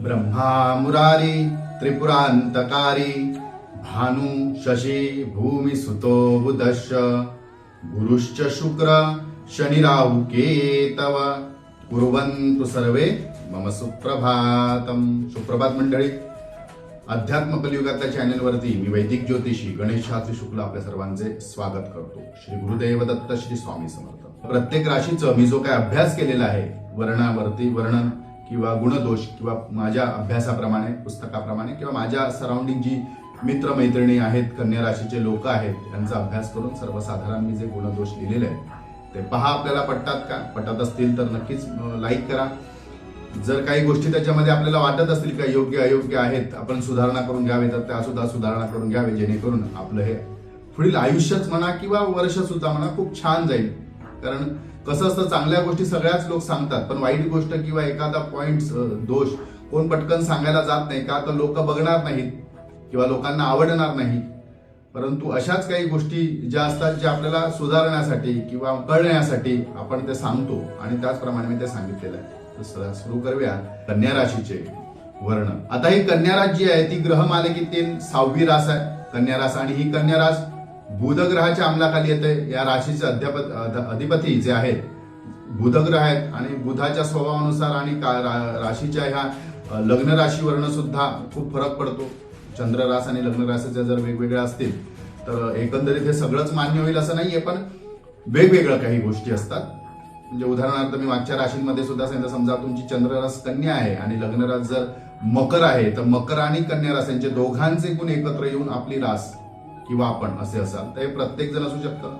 ब्रह्मा मुरारी त्रिपुरान्तकारी भानु शशी भूमी सुतो बुधश गुरुश्च शुक्र शनिराहुकेतव कुर्वन्तु सर्वे मम सुप्रभातम. सुप्रभात मंडळी. अध्यात्म कलियुगाच्या चॅनेलवरती मी वैदिक ज्योतिषी गणेश शास्त्री शुक्ल आपल्या सर्वांचे स्वागत करतो. श्री गुरुदेव दत्त श्री स्वामी समर्थ. प्रत्येक राशीचं मी जो काय अभ्यास केलेला आहे वर्णावरती वर्णन किंवा गुणदोष किंवा माझ्या अभ्यासाप्रमाणे पुस्तकाप्रमाणे किंवा माझ्या सराउंडिंग जी मित्र मैत्रिणी आहेत कन्या राशीचे लोक आहेत त्यांचा अभ्यास करून सर्वसाधारण मी जे गुणदोष लिहिलेले आहेत ते पहा आपल्याला पटतात का? पटत असतील तर नक्कीच लाईक करा. जर काही गोष्टी त्याच्यामध्ये आपल्याला वाटत असतील का योग्य अयोग्य आहेत आपण सुधारणा करून घ्यावे तर त्या सुद्धा सुधारणा करून घ्यावे जेणेकरून आपलं हे पुढील आयुष्यच म्हणा किंवा वर्ष सुद्धा म्हणा खूप छान जाईल. कारण कसं असतं चांगल्या गोष्टी सगळ्याच लोक सांगतात पण वाईट गोष्ट किंवा एखादा पॉइंट दोष कोण पटकन सांगायला जात नाही का तर लोक बघणार नाहीत किंवा लोकांना आवडणार नाही. परंतु अशाच काही गोष्टी ज्या असतात ज्या आपल्याला सुधारण्यासाठी किंवा कळण्यासाठी आपण ते सांगतो. आणि त्याचप्रमाणे मी ते सांगितलेलं आहे. सर- सुरू करूया कन्या राशीचे वर्ण आता ही कन्या रास जी आहे ती ग्रह मालिकेतील सहावी रास आहे. कन्या रास आणि ही कन्या रास बुध ग्रहाच्या अंमलाखाली येते. या राशीचे अध्यापत अधिपती जे आहेत बुध ग्रह आहेत आणि बुधाच्या स्वभावानुसार आणि राशीच्या ह्या लग्न लग्न राशीवरनं सुद्धा खूप फरक पडतो. चंद्र रास आणि लग्न राशीच्या जर वेगवेगळ्या असतील तर एकंदरीत हे सगळंच मान्य होईल असं नाहीये पण वेगवेगळ्या काही गोष्टी असतात. म्हणजे उदाहरणार्थ मी मागच्या राशींमध्ये सुद्धा सांगितलं समजा तुमची चंद्ररास कन्या आहे आणि लग्नरास जर मकर आहे तर मकर आणि कन्या रास यांचे दोघांचे गुण एकत्र येऊन आपली रास किंवा आपण असे असाल. तर हे प्रत्येक जण असू शकतं.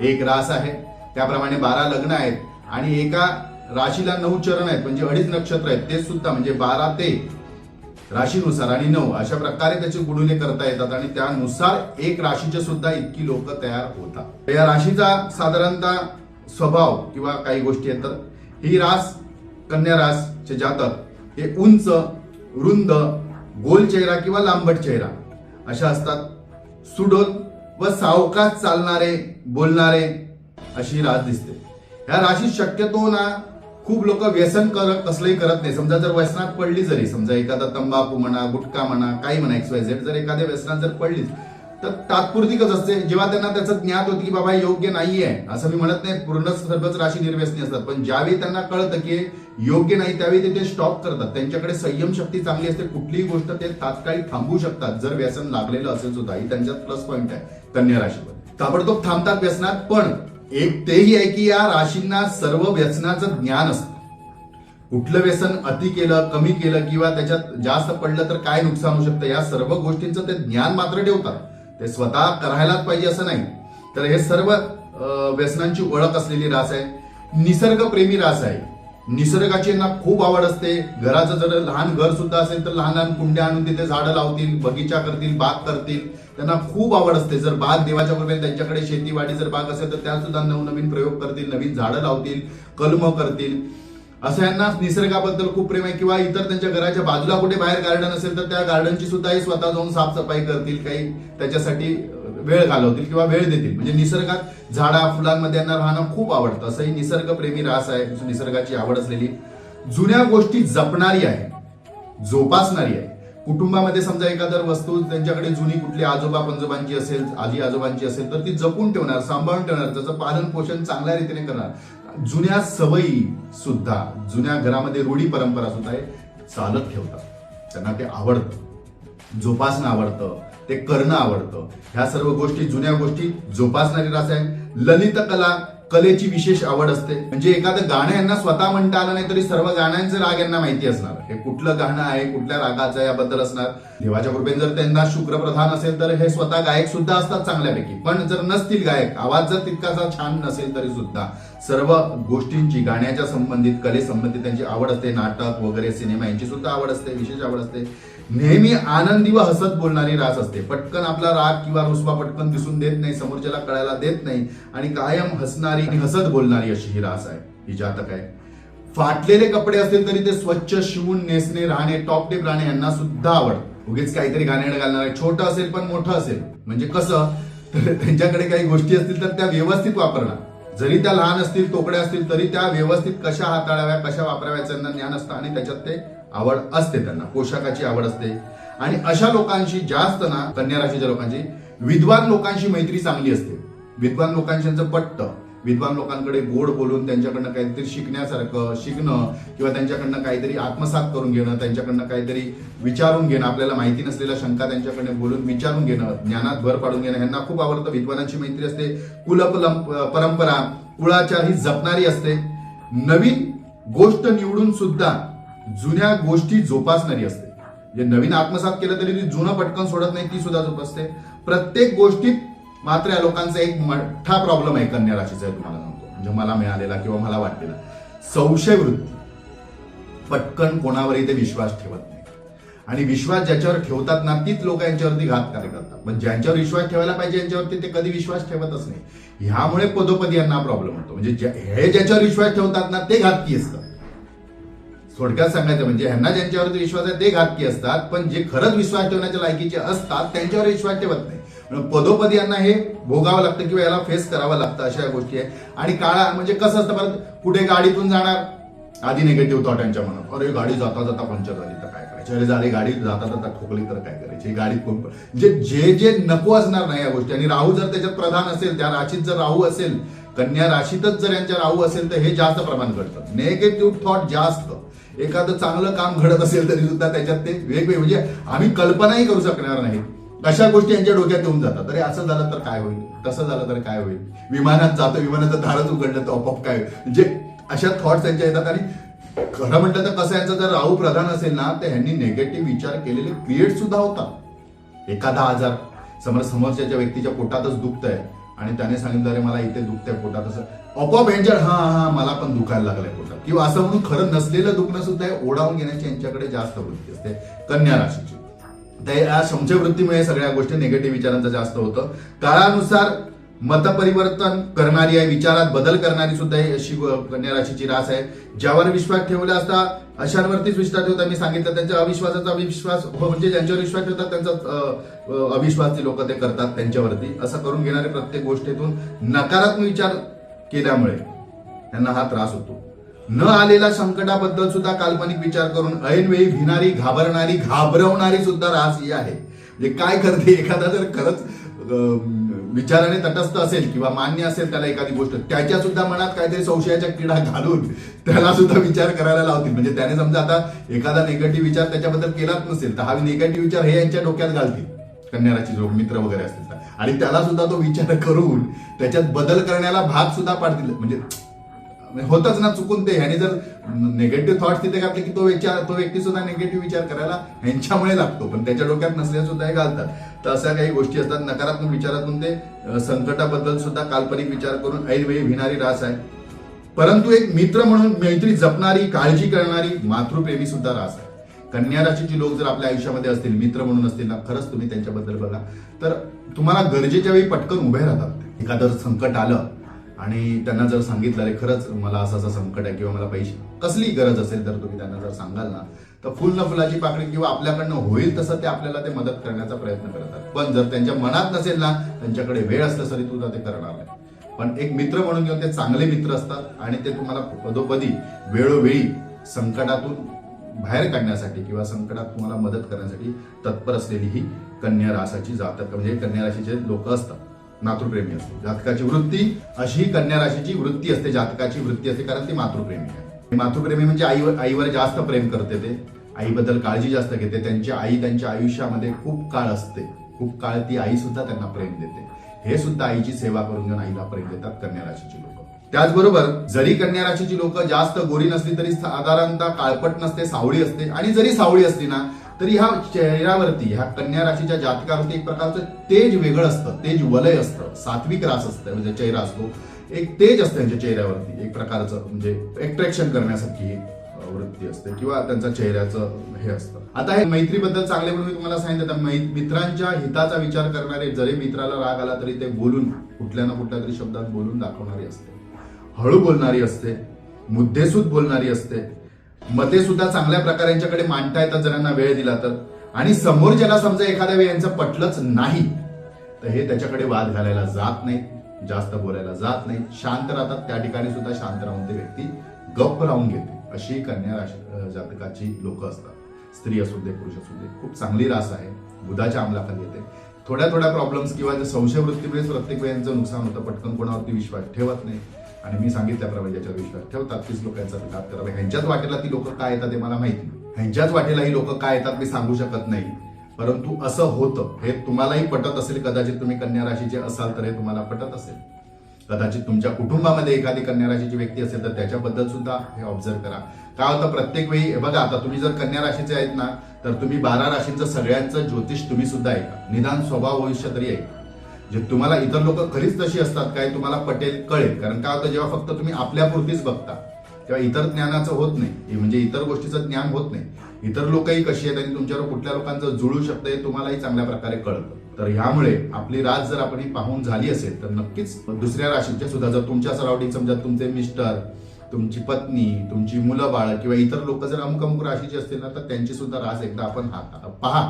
एक रास आहे त्याप्रमाणे बारा लग्न आहेत आणि एका राशीला नऊ चरण आहेत म्हणजे अडीच नक्षत्र आहेत. ते सुद्धा म्हणजे बारा ते राशीनुसार आणि नऊ अशा प्रकारे त्याचे गुणुले करता येतात आणि त्यानुसार एक राशीचे सुद्धा इतकी लोक तयार होतात. या राशीचा साधारणतः स्वभाव किंवा काही गोष्टी आहेत तर ही रास कन्या रास चे जातक हे उंच रुंद गोल चेहरा किंवा लांबट चेहरा अशा असतात. सुडोल व सावकाश चालणारे बोलणारे अशी रास दिसते. ह्या राशीत शक्यतो ना खूप लोक व्यसन करत कसलंही करत नाही. समजा जर व्यसनात पडली जरी समजा एखादा तंबाखू म्हणा गुटखा म्हणा काही म्हणा एक्स वाय झेड जर एखाद्या व्यसनात जर पडलीच तर तात्पुरतीकच असते? जेव्हा त्यांना त्याचं ज्ञात होतं की बाबा योग्य योग्य नाहीये असं मी म्हणत नाही पूर्ण सर्वच राशी निर्व्यसनी असतात. पण ज्यावेळी त्यांना कळतं की योग्य नाही त्यावेळी ते ते स्टॉप करतात. त्यांच्याकडे संयम शक्ती चांगली असते कुठलीही गोष्ट ते तात्काळी थांबवू शकतात. जर व्यसन लागलेलं असेल सुद्धा ही त्यांच्यात प्लस पॉईंट आहे कन्या राशीवर. ताबडतोब थांबतात व्यसनात पण एक तेही आहे की या राशींना सर्व व्यसनाचं ज्ञान असतं. कुठलं व्यसन अति केलं कमी केलं किंवा त्याच्यात जास्त पडलं तर काय नुकसान होऊ शकतं? या सर्व गोष्टींचं ते ज्ञान मात्र ठेवतात. ते स्वतः करायलाच पाहिजे असं नाही. तर हे सर्व व्यसनांची ओळख असलेली रास आहे. निसर्गप्रेमी रास आहे. निसर्गाची यांना खूप आवड असते. घराचं जर लहान घर सुद्धा असेल तर लहान लहान कुंड्या आणून तिथे झाडं लावतील बगीचा करतील बाग करतील. त्यांना खूप आवड असते. जर बाग देवाच्या कृपेने त्यांच्याकडे शेतीवाडी जर बाग असेल तर त्या सुद्धा नवनवीन प्रयोग करतील नवीन झाडं लावतील कलम करतील. असं यांना निसर्गाबद्दल खूप प्रेम आहे किंवा इतर त्यांच्या घराच्या बाजूला कुठे बाहेर गार्डन असेल तर त्या गार्डनची सुद्धा हे स्वतः जाऊन साफसफाई करतील काही त्याच्यासाठी वेळ घालवतील किंवा वेळ देतील. म्हणजे निसर्गात झाडा फुलांमध्ये यांना राहणं खूप आवडतं. असंही निसर्गप्रेमी रास आहे म्हणजे निसर्गाची आवड असलेली. जुन्या गोष्टी जपणारी आहे जोपासणारी आहे. कुटुंबामध्ये समजा एखादं वस्तू त्यांच्याकडे जुनी कुठली आजोबा पंजोबांची असेल आजी आजोबांची असेल तर ती जपून ठेवणार सांभाळून ठेवणार त्याचं पालन पोषण चांगल्या रीतीने करणार. जुन्या सवयी सुद्धा जुन्या घरामध्ये रूढी परंपरा सुद्धा हे चालत ठेवतात. त्यांना ते आवडतं. जोपासणं आवडतं ते करणं आवडतं. ह्या सर्व गोष्टी जुन्या गोष्टी जोपासणारी रास आहे ललित कला कलेची विशेष आवड असते. म्हणजे एखादं गाणं यांना स्वतः म्हणता आलं नाही तरी सर्व गाण्यांचे राग यांना माहिती असणार. हे कुठलं गाणं आहे कुठल्या रागाचं आहे याबद्दल असणार? देवाच्या कृपेने जर त्यांना शुक्रप्रधान असेल तर हे स्वतः गायक सुद्धा असतात चांगल्यापैकी. पण जर नसतील गायक आवाज जर तितकासा छान नसेल तरी सुद्धा सर्व गोष्टींची गाण्याच्या संबंधित कले संबंधित त्यांची आवड असते नाटक वगैरे सिनेमा यांची सुद्धा आवड असते विशेष आवड असते. नेहमी आनंदी व हसत बोलणारी रास असते. पटकन आपला राग किंवा रुसवा पटकन दिसून देत नाही समोरच्याला कळायला देत नाही आणि कायम हसणारी आणि हसत बोलणारी अशी ही रास आहे. ही जातक आहे. फाटलेले कपडे असतील तरी ते स्वच्छ शिवून नेसणे राहणे टॉप टिप राहणे यांना सुद्धा आवड. उगीच काहीतरी घाणेरडं घालणार आहे. छोटं असेल पण मोठं असेल. म्हणजे कसं? तर त्यांच्याकडे काही गोष्टी असतील तर त्या व्यवस्थित वापरणार जरी त्या लहान असतील तोकड्या असतील तरी त्या व्यवस्थित कशा हाताळाव्या कशा वापराव्या त्यांना ज्ञान असतं आणि त्याच्यात ते आवड असते त्यांना. पोशाखाची आवड असते. आणि अशा लोकांशी जास्त ना कन्या राशीच्या लोकांची विद्वान लोकांशी मैत्री चांगली असते. विद्वान लोकांशी पट्ट पटतं विद्वान लोकांकडे गोड बोलून त्यांच्याकडनं काहीतरी शिकण्यासारखं शिकणं किंवा त्यांच्याकडनं काहीतरी आत्मसात करून घेणं त्यांच्याकडनं काहीतरी विचारून घेणं आपल्याला माहिती नसलेल्या शंका त्यांच्याकडे बोलून विचारून घेणं ज्ञानात भर पाडून घेणं यांना खूप आवडतं. विद्वानांची मैत्री असते कुलपलम परंपरा कुळाचार ही जपणारी असते. नवीन गोष्ट निवडून सुद्धा जुन्या गोष्टी जोपासणारी असते. जे नवीन आत्मसात केलं तरी ती जुनं पटकन सोडत नाही ती सुद्धा जोपासते. प्रत्येक गोष्टीत मात्र या लोकांचा एक मोठा प्रॉब्लेम आहे कन्या राशीचा तुम्हाला सांगतो. म्हणजे मला मिळालेला किंवा मला वाटलेला. संशय वृत्ती. पटकन कोणावरही ते विश्वास ठेवत नाही. आणि विश्वास ज्याच्यावर ठेवतात ना तीच लोक यांच्यावरती घातकार्य करतात. पण ज्यांच्यावर विश्वास ठेवायला पाहिजे यांच्यावरती ते कधी विश्वास ठेवतच नाही. ह्यामुळे पदोपदी यांना प्रॉब्लेम होतो. म्हणजे हे ज्याच्यावर विश्वास ठेवतात ना ते घातकी असतात. थोडक्यात सांगायचं म्हणजे ह्यांना ज्यांच्यावरती विश्वास आहे ते घातकी असतात. पण जे खरंच विश्वास ठेवण्याच्या लायकीचे असतात त्यांच्यावर विश्वास ठेवत नाही. पदोपदी यांना हे भोगावं लागतं किंवा याला फेस करावं लागतं अशा गोष्टी आहे आणि काळा म्हणजे कसं असतं परत कुठे गाडीतून जाणार? आधी निगेटिव्ह थॉट यांच्या मनात. अरे गाडी जाता जाता पंक्चर झाली तर काय करायची? अरे झाली गाडी जाता जाता ठोकली तर काय करायची? गाडी कोण म्हणजे जे जे नको असणार नाही या गोष्टी. आणि राहू जर त्याच्यात प्रधान असेल त्या राशीत जर राहू असेल कन्या राशीतच जर यांच्या राहू असेल तर हे जास्त प्रमाण घडतं. नेगेटिव्ह थॉट जास्त. एखादं चांगलं काम घडत असेल तरी सुद्धा त्याच्यात ते वेगवेगळे म्हणजे आम्ही कल्पनाही करू शकणार नाही. अशा गोष्टी यांच्या डोक्यात येऊन जातात. अरे असं झालं तर काय होईल? तसं झालं तर काय होईल? विमानात जातं विमानाचं धारच उघडलं तर आपोआप काय होईल? म्हणजे अशा थॉट्स यांच्या येतात आणि खरं म्हटलं तर कसं यांचं जर राहू प्रधान असेल ना तर ह्यांनी निगेटिव्ह विचार केलेले क्रिएट सुद्धा होतात. एखादा आजार समोर समोरच्या व्यक्तीच्या पोटातच दुखतंय आणि त्याने सांगितलं अरे मला इथे दुखतंय पोटात असं. आपोआप यांच्या हा हा मला पण दुखायला लागलंय पोटात. किंवा असं म्हणून खरं नसलेलं दुखणं सुद्धा ओढावून घेण्याची यांच्याकडे जास्त वृत्ती असते कन्या राशीची. तर या वृत्तीमुळे सगळ्या गोष्टी निगेटिव्ह विचारांचं जास्त होतं. काळानुसार मतपरिवर्तन करणारी आहे विचारात बदल करणारी सुद्धा ही अशी कन्या राशीची रास आहे. ज्यावर विश्वास ठेवला असता अशांवरतीच विश्वास ठेवता मी सांगितलं त्यांच्या अविश्वासाचा अविश्वास हो, म्हणजे ज्यांच्यावर विश्वास ठेवतात त्यांचा अविश्वासी लोक ते करतात त्यांच्यावरती. असं करून घेणारे प्रत्येक गोष्टीतून नकारात्मक विचार केल्यामुळे त्यांना हा त्रास होतो. न आलेल्या संकटाबद्दल सुद्धा काल्पनिक विचार करून ऐनवेळी भिनारी घाबरणारी घाबरवणारी सुद्धा रास ही आहे. म्हणजे काय करते? एखादा जर खरंच विचाराने तटस्थ असेल किंवा मान्य असेल त्याला एखादी गोष्ट त्याच्या सुद्धा मनात काहीतरी संशयाच्या किडा घालून त्याला सुद्धा विचार करायला लावतील. म्हणजे त्याने समजा आता एखादा निगेटिव्ह विचार त्याच्याबद्दल केलाच नसेल तर हा निगेटिव्ह विचार हे यांच्या डोक्यात घालतील. कन्याराची लोक मित्र वगैरे असतील आणि त्याला सुद्धा तो विचार करून त्याच्यात बदल करण्याला भाग सुद्धा पाडतील. म्हणजे म्हणजे होतच ना चुकून ते. ह्याने जर निगेटिव्ह थॉट्स तिथे घातले की तो विचार तो व्यक्ती सुद्धा निगेटिव्ह विचार करायला ह्यांच्यामुळे लागतो. पण त्याच्या डोक्यात नसल्या सुद्धा हे घालतात. तर अशा काही गोष्टी असतात. नकारात्मक विचारातून ते संकटाबद्दल सुद्धा काल्पनिक विचार करून ऐनवेळी भिणारी रास आहे. परंतु एक मित्र म्हणून मैत्री जपणारी काळजी करणारी मातृप्रेमी सुद्धा रास आहे. कन्या राशीची लोक जर आपल्या आयुष्यामध्ये असतील मित्र म्हणून असतील ना खरंच तुम्ही त्यांच्याबद्दल बघा. तर तुम्हाला गरजेच्या वेळी पटकन उभे राहतात. एखादं संकट आलं आणि त्यांना जर सांगितलं अरे खरंच मला असं असं संकट आहे किंवा मला पैसे कसली गरज असेल तर तुम्ही त्यांना जर सांगाल ना तर फुल न फुलाची पाकळी किंवा आपल्याकडनं होईल तसं ते आपल्याला ते मदत करण्याचा प्रयत्न करतात. पण जर त्यांच्या मनात नसेल ना त्यांच्याकडे वेळ असलं तरी तुझा ते करणार नाही. पण एक मित्र म्हणून घेऊन ते चांगले मित्र असतात आणि ते तुम्हाला पदोपदी वेळोवेळी संकटातून बाहेर काढण्यासाठी किंवा संकटात तुम्हाला मदत करण्यासाठी तत्पर असलेली ही कन्या रासाची जातक म्हणजे कन्या राशीचे लोक असतात. मातृप्रेमी असते. जातकाची वृत्ती अशी कन्या राशीची वृत्ती असते जातकाची वृत्ती असते कारण ती मातृप्रेमी आहे. मातृप्रेमी म्हणजे आईवर आईवर जास्त प्रेम करते ते. आईबद्दल काळजी जास्त घेते. त्यांची आई त्यांच्या आयुष्यामध्ये खूप काळ असते. खूप काळ ती आई सुद्धा त्यांना प्रेम देते. हे सुद्धा आईची सेवा करून घेऊन आईला प्रेम देतात कन्या राशीची लोक. त्याचबरोबर जरी कन्या राशीची लोक जास्त गोरी नसली तरी साधारणतः काळपट नसते सावळी असते. आणि जरी सावळी असली ना तरी ह्या चेहऱ्यावरती ह्या कन्या राशीच्या जातकावरती एक प्रकारचं तेज वेगळं असतं तेज वलय असतं सात्विक रास असतं म्हणजे चेहरा असतो. एक तेज असतं त्यांच्या चेहऱ्यावरती एक प्रकारचं म्हणजे अट्रॅक्शन करण्यासारखी वृत्ती असते किंवा त्यांचा चेहऱ्याचं हे असतं. आता हे मैत्रीबद्दल चांगले म्हणून मी तुम्हाला सांगितलं तर मित्रांच्या हिताचा विचार करणारे जरी मित्राला राग आला तरी ते बोलून कुठल्या ना कुठल्या तरी शब्दात बोलून दाखवणारी असते. हळू बोलणारी असते मुद्देसूद बोलणारी असते मते सुद्धा चांगल्या प्रकारे यांच्याकडे मांडता येतात जणांना वेळ दिला तर. आणि समोर ज्याला समजा एखाद्या वेळ यांचं पटलंच नाही तर हे त्याच्याकडे वाद घालायला जात नाही जास्त बोलायला जात नाही. शांत राहतात त्या ठिकाणी सुद्धा शांत राहून ते व्यक्ती गप्प राहून घेते. अशी कन्या राशी जातकाची लोक असतात. स्त्री असू दे पुरुष असू दे खूप चांगली रास आहे. बुधाच्या अंमलाखाली येते. थोड्या थोड्या प्रॉब्लेम्स किंवा संशय वृत्तीमुळेच प्रत्येक वेळेचं नुकसान होतं पटकन कोणावरती विश्वास ठेवत नाही. आणि मी सांगितल्याप्रमाणे ज्याच्यावर विश्वास ठेवतात तीच लोक यांचा विघात म्हणजे ह्यांच्याच वाटेला ती लोक काय येतात ते मला माहिती नाही. ह्यांच्याच वाटेला ही लोक काय येतात मी सांगू शकत नाही. परंतु असं होतं हे तुम्हालाही पटत असेल कदाचित तुम्ही कन्या राशीचे असाल तर हे तुम्हाला पटत असेल. कदाचित तुमच्या कुटुंबामध्ये एखादी कन्या राशीची व्यक्ती असेल तर त्याच्याबद्दल सुद्धा हे ऑब्झर्व करा. काय होतं प्रत्येक वेळी हे बघा आता तुम्ही जर कन्या राशीचे आहेत ना तर तुम्ही बारा राशींचं सगळ्यांचं ज्योतिष तुम्ही सुद्धा ऐका. निदान स्वभाव भविष्य तरी ऐका. जे तुम्हाला इतर लोक खरीच तशी असतात काय तुम्हाला पटेल कळेल. कारण काय होतं? जेव्हा फक्त तुम्ही आपल्यापुरतीच बघता तेव्हा इतर ज्ञानाचं होत नाही. म्हणजे इतर गोष्टीचं ज्ञान होत नाही. इतर लोकही कशी आहेत आणि तुमच्यावर कुठल्या लोकांचं जुळू शकतं हे तुम्हालाही चांगल्या प्रकारे कळतं. तर ह्यामुळे आपली रास जर आपण ही पाहून झाली असेल तर नक्कीच दुसऱ्या राशीच्या सुद्धा जर तुमच्या सराउंडिंग समजा तुमचे मिस्टर तुमची पत्नी तुमची मुलं बाळ किंवा इतर लोक जर अमुक अमुक राशीची असतील ना तर त्यांची सुद्धा रास एकदा आपण हात पहा.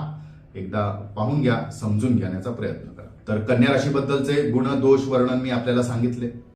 एकदा पाहून घ्या समजून घेण्याचा प्रयत्न. तर कन्या राशीबद्दलचे गुण दोष वर्णन मी आपल्याला सांगितले.